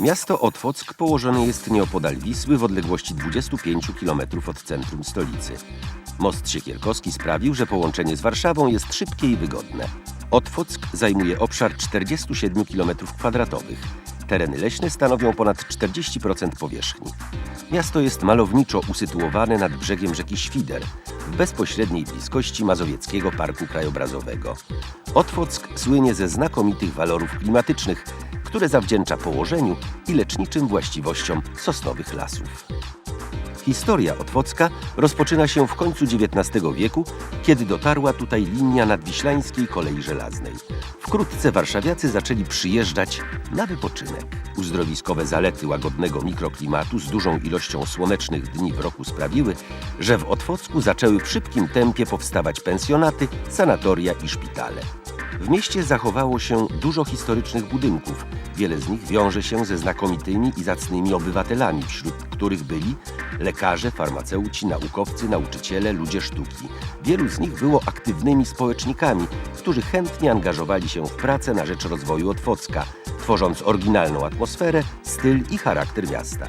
Miasto Otwock położone jest nieopodal Wisły w odległości 25 km od centrum stolicy. Most Siekierkowski sprawił, że połączenie z Warszawą jest szybkie i wygodne. Otwock zajmuje obszar 47 km2. Tereny leśne stanowią ponad 40% powierzchni. Miasto jest malowniczo usytuowane nad brzegiem rzeki Świder, w bezpośredniej bliskości Mazowieckiego Parku Krajobrazowego. Otwock słynie ze znakomitych walorów klimatycznych, które zawdzięcza położeniu i leczniczym właściwościom sosnowych lasów. Historia Otwocka rozpoczyna się w końcu XIX wieku, kiedy dotarła tutaj linia nadwiślańskiej kolei żelaznej. Wkrótce warszawiacy zaczęli przyjeżdżać na wypoczynek. Uzdrowiskowe zalety łagodnego mikroklimatu z dużą ilością słonecznych dni w roku sprawiły, że w Otwocku zaczęły w szybkim tempie powstawać pensjonaty, sanatoria i szpitale. W mieście zachowało się dużo historycznych budynków. Wiele z nich wiąże się ze znakomitymi i zacnymi obywatelami, wśród których byli lekarze, farmaceuci, naukowcy, nauczyciele, ludzie sztuki. Wielu z nich było aktywnymi społecznikami, którzy chętnie angażowali się w pracę na rzecz rozwoju Otwocka, tworząc oryginalną atmosferę, styl i charakter miasta.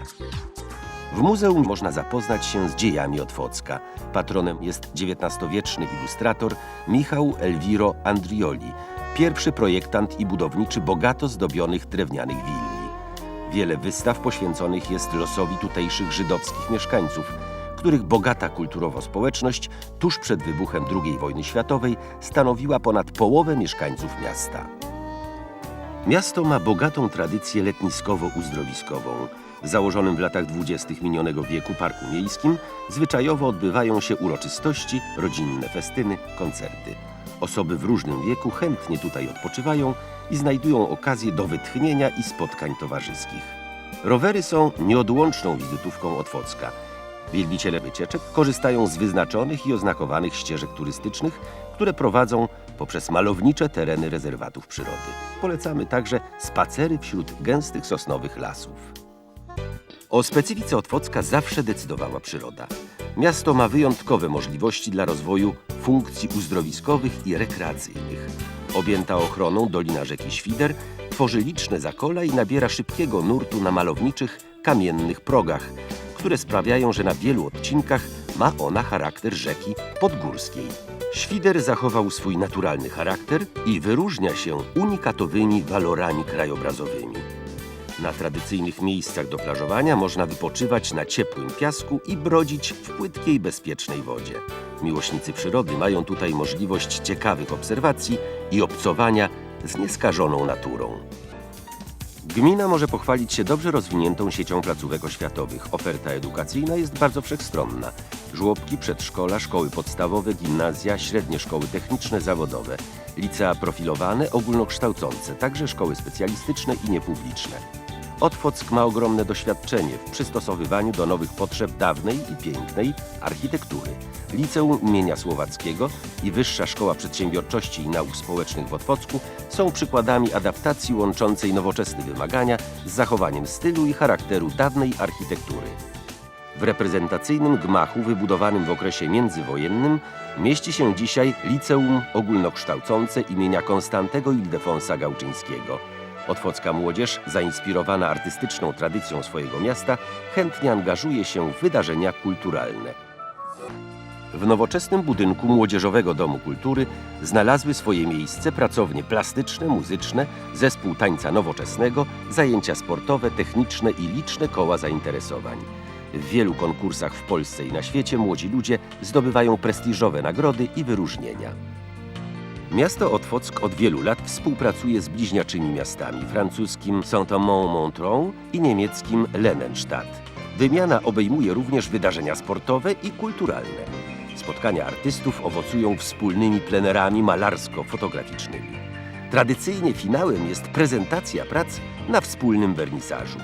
W muzeum można zapoznać się z dziejami Otwocka. Patronem jest XIX-wieczny ilustrator Michał Elviro Andrioli, pierwszy projektant i budowniczy bogato zdobionych drewnianych willi. Wiele wystaw poświęconych jest losowi tutejszych żydowskich mieszkańców, których bogata kulturowo społeczność tuż przed wybuchem II wojny światowej stanowiła ponad połowę mieszkańców miasta. Miasto ma bogatą tradycję letniskowo-uzdrowiskową. Założonym w latach dwudziestych minionego wieku parku miejskim zwyczajowo odbywają się uroczystości, rodzinne festyny, koncerty. Osoby w różnym wieku chętnie tutaj odpoczywają i znajdują okazję do wytchnienia i spotkań towarzyskich. Rowery są nieodłączną wizytówką Otwocka. Wielbiciele wycieczek korzystają z wyznaczonych i oznakowanych ścieżek turystycznych, które prowadzą poprzez malownicze tereny rezerwatów przyrody. Polecamy także spacery wśród gęstych sosnowych lasów. O specyfice Otwocka zawsze decydowała przyroda. Miasto ma wyjątkowe możliwości dla rozwoju funkcji uzdrowiskowych i rekreacyjnych. Objęta ochroną Dolina rzeki Świder tworzy liczne zakola i nabiera szybkiego nurtu na malowniczych, kamiennych progach, które sprawiają, że na wielu odcinkach ma ona charakter rzeki podgórskiej. Świder zachował swój naturalny charakter i wyróżnia się unikatowymi walorami krajobrazowymi. Na tradycyjnych miejscach do plażowania można wypoczywać na ciepłym piasku i brodzić w płytkiej, bezpiecznej wodzie. Miłośnicy przyrody mają tutaj możliwość ciekawych obserwacji i obcowania z nieskażoną naturą. Gmina może pochwalić się dobrze rozwiniętą siecią placówek oświatowych. Oferta edukacyjna jest bardzo wszechstronna. Żłobki, przedszkola, szkoły podstawowe, gimnazja, średnie szkoły techniczne, zawodowe, licea profilowane, ogólnokształcące, także szkoły specjalistyczne i niepubliczne. Otwock ma ogromne doświadczenie w przystosowywaniu do nowych potrzeb dawnej i pięknej architektury. Liceum imienia Słowackiego i Wyższa Szkoła Przedsiębiorczości i Nauk Społecznych w Otwocku są przykładami adaptacji łączącej nowoczesne wymagania z zachowaniem stylu i charakteru dawnej architektury. W reprezentacyjnym gmachu wybudowanym w okresie międzywojennym mieści się dzisiaj Liceum Ogólnokształcące imienia Konstantego Ildefonsa Gałczyńskiego. Otwocka młodzież, zainspirowana artystyczną tradycją swojego miasta, chętnie angażuje się w wydarzenia kulturalne. W nowoczesnym budynku Młodzieżowego Domu Kultury znalazły swoje miejsce pracownie plastyczne, muzyczne, zespół tańca nowoczesnego, zajęcia sportowe, techniczne i liczne koła zainteresowań. W wielu konkursach w Polsce i na świecie młodzi ludzie zdobywają prestiżowe nagrody i wyróżnienia. Miasto Otwock od wielu lat współpracuje z bliźniaczymi miastami francuskim Saint-Amand-Montrond i niemieckim Lennenstadt. Wymiana obejmuje również wydarzenia sportowe i kulturalne. Spotkania artystów owocują wspólnymi plenerami malarsko-fotograficznymi. Tradycyjnie finałem jest prezentacja prac na wspólnym wernisażu.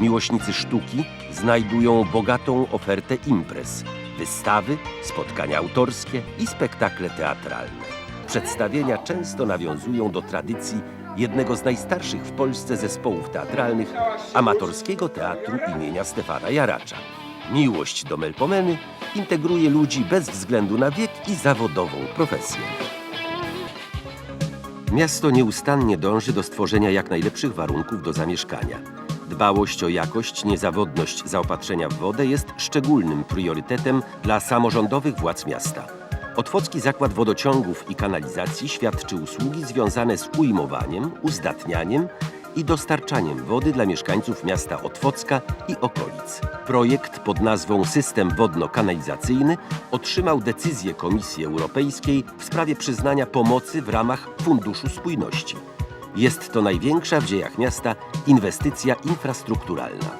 Miłośnicy sztuki znajdują bogatą ofertę imprez, wystawy, spotkania autorskie i spektakle teatralne. Przedstawienia często nawiązują do tradycji jednego z najstarszych w Polsce zespołów teatralnych amatorskiego teatru imienia Stefana Jaracza. Miłość do Melpomeny integruje ludzi bez względu na wiek i zawodową profesję. Miasto nieustannie dąży do stworzenia jak najlepszych warunków do zamieszkania. Dbałość o jakość, niezawodność zaopatrzenia w wodę jest szczególnym priorytetem dla samorządowych władz miasta. Otwocki Zakład Wodociągów i Kanalizacji świadczy usługi związane z ujmowaniem, uzdatnianiem i dostarczaniem wody dla mieszkańców miasta Otwocka i okolic. Projekt pod nazwą System Wodno-Kanalizacyjny otrzymał decyzję Komisji Europejskiej w sprawie przyznania pomocy w ramach Funduszu Spójności. Jest to największa w dziejach miasta inwestycja infrastrukturalna.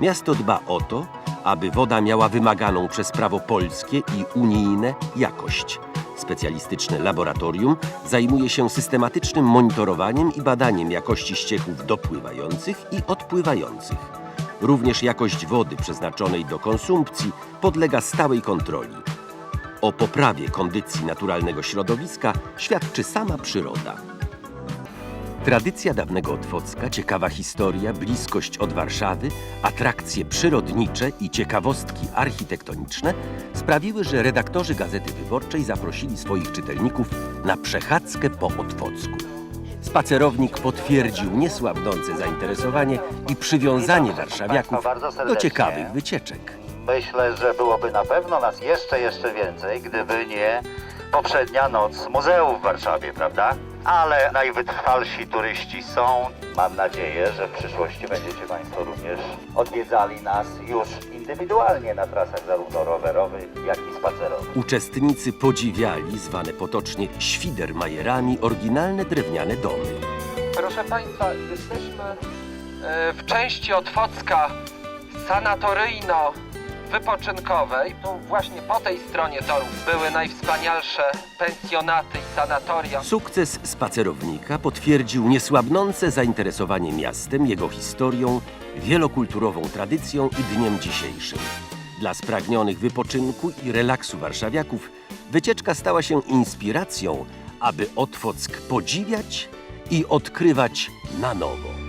Miasto dba o to, aby woda miała wymaganą przez prawo polskie i unijne jakość. Specjalistyczne laboratorium zajmuje się systematycznym monitorowaniem i badaniem jakości ścieków dopływających i odpływających. Również jakość wody przeznaczonej do konsumpcji podlega stałej kontroli. O poprawie kondycji naturalnego środowiska świadczy sama przyroda. Tradycja dawnego Otwocka, ciekawa historia, bliskość od Warszawy, atrakcje przyrodnicze i ciekawostki architektoniczne sprawiły, że redaktorzy Gazety Wyborczej zaprosili swoich czytelników na przechadzkę po Otwocku. Spacerownik potwierdził niesłabnące zainteresowanie i przywiązanie warszawiaków do ciekawych wycieczek. Myślę, że byłoby na pewno nas jeszcze, jeszcze więcej, gdyby nie poprzednia noc muzeów w Warszawie, prawda? Ale najwytrwalsi turyści są. Mam nadzieję, że w przyszłości będziecie Państwo również odwiedzali nas już indywidualnie na trasach zarówno rowerowych, jak i spacerowych. Uczestnicy podziwiali, zwane potocznie świdermajerami, oryginalne drewniane domy. Proszę Państwa, jesteśmy e, w części Otwocka sanatoryjno-wypoczynkowej. Tu właśnie po tej stronie toru były najwspanialsze pensjonaty i sanatoria. Sukces spacerownika potwierdził niesłabnące zainteresowanie miastem, jego historią, wielokulturową tradycją i dniem dzisiejszym. Dla spragnionych wypoczynku i relaksu warszawiaków wycieczka stała się inspiracją, aby Otwock podziwiać i odkrywać na nowo.